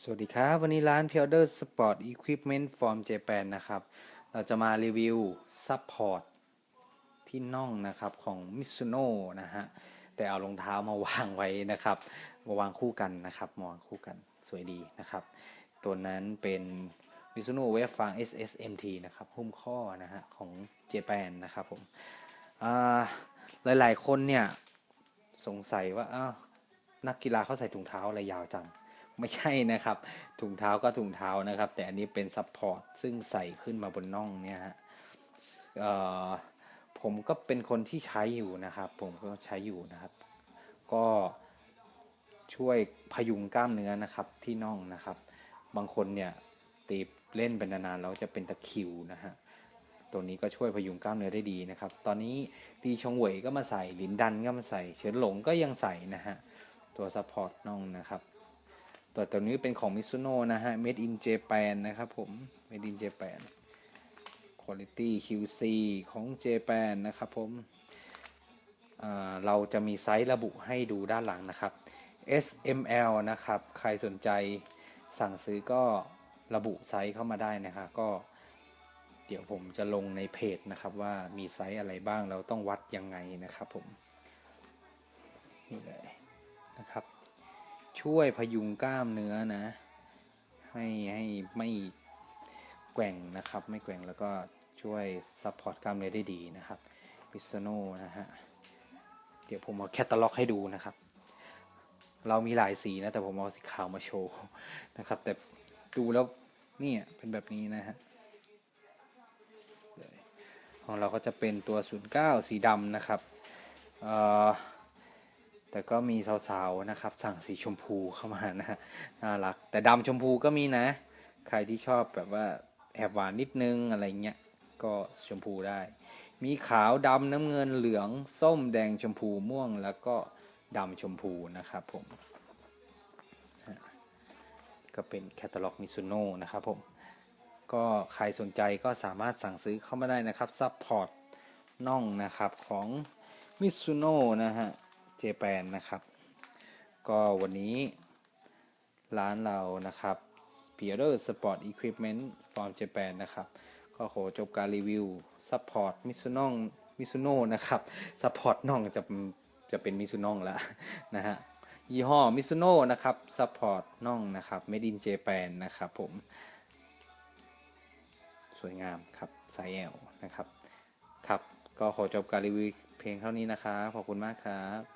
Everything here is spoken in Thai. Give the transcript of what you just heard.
สวัสดีครับ วันนี้ร้าน p i o d e r Sport Equipment from Japan นะครับ เราจะมารีวิวซัพพอร์ตที่น่องนะครับของ Mizuno นะฮะ แต่เอารองเท้ามาวางไว้นะครับ มาวางคู่กันนะครับมาวางคู่กันสวยดีนะครับ ตัวนั้นเป็น Mizuno Wave Fang SSMT นะครับหุ้มข้อนะฮะของ Japan นะครับผมหลายๆคนเนี่ยสงสัยว่าอ้าวนักกีฬาเขาใส่ถุงเท้าอะไรยาวจัง ไม่ใช่นะครับ ถุงเท้าก็ถุงเท้านะครับ แต่อันนี้เป็นซัพพอร์ตซึ่งใส่ขึ้นมาบนน่องเนี่ยฮะผมก็เป็นคนที่ใช้อยู่นะครับ ผมก็ใช้อยู่นะครับ ก็ช่วยพยุงกล้ามเนื้อนะครับที่น่องนะครับ บางคนเนี่ยตีเล่นเป็นนานๆแล้วจะเป็นตะคิวนะฮะตัวนี้ก็ช่วยพยุงกล้ามเนื้อได้ดีนะครับ ตอนนี้ดีชงเหวยก็มาใส่ลินดันก็มาใส่ เฉินหลงก็ยังใส่นะฮะตัวซัพพอร์ตน่องนะครับ ตัวตัวนี้เป็นของ Mizuno นะฮะ Made in Japan นะครับผม Made in Japan Quality QC ของ Japan นะครับผมเราจะมีไซส์ระบุให้ดูด้านหลังนะครับ S M L นะครับ ใครสนใจสั่งซื้อก็ระบุไซส์เข้ามาได้นะครับก็เดี๋ยวผมจะลงในเพจนะครับว่ามีไซส์อะไรบ้างเราต้องวัดยังไงนะครับผม นี่เลยนะครับ ช่วยพยุงกล้ามเนื้อนะ ให้ให้ไม่แกว่งนะครับ ไม่แกว่งแล้วก็ช่วยซัพพอร์ตกล้ามเนื้อได้ดีนะครับพิซโนนะฮะเดี๋ยวผมเอาแคตตาล็อกให้ดูนะครับ เรามีหลายสีนะ แต่ผมเอาสีขาวมาโชว์นะครับ แต่ดูแล้วนี่เป็นแบบนี้นะฮะของเราก็จะเป็นตัว 09 สีดำนะครับ เอ่อ แต่ก็มีสาวๆนะครับ สั่งสีชมพูเข้ามานะน่ารัก แต่ดำชมพูก็มีนะ ใครที่ชอบแบบว่าแอบหวานนิดนึงอะไรเงี้ยก็ชมพูได้ มีขาวดำน้ำเงินเหลือง ส้มแดงชมพูม่วงแล้วก็ดำชมพูนะครับผมก็เป็นแคตตาล็อกมิซูโน่นะครับผมก็ใครสนใจก็สามารถสั่งซื้อเข้ามาได้นะครับซัพพอร์ตน่องนะครับของ Mizuno นะฮะ เจแปนนะครับ ก็วันนี้ร้านเรานะครับ p i e r e Sport Equipment from Japan นะครับ ก็ขอจบการรีวิวซัพพอร์ต Mizuno Mizuno นะครับซัพพอร์ตน่องจะจะเป็น Mizuno แล้วนะฮะยี่ห้อ Mizuno นะครับซัพพอร์ตน่องนะครับ Made in Japan นะครับผม สวยงามครับไซส์ L นะครับ ครับ ก็ขอจบการรีวิวเพียงเท่านี้นะครับ ขอบคุณมากครับ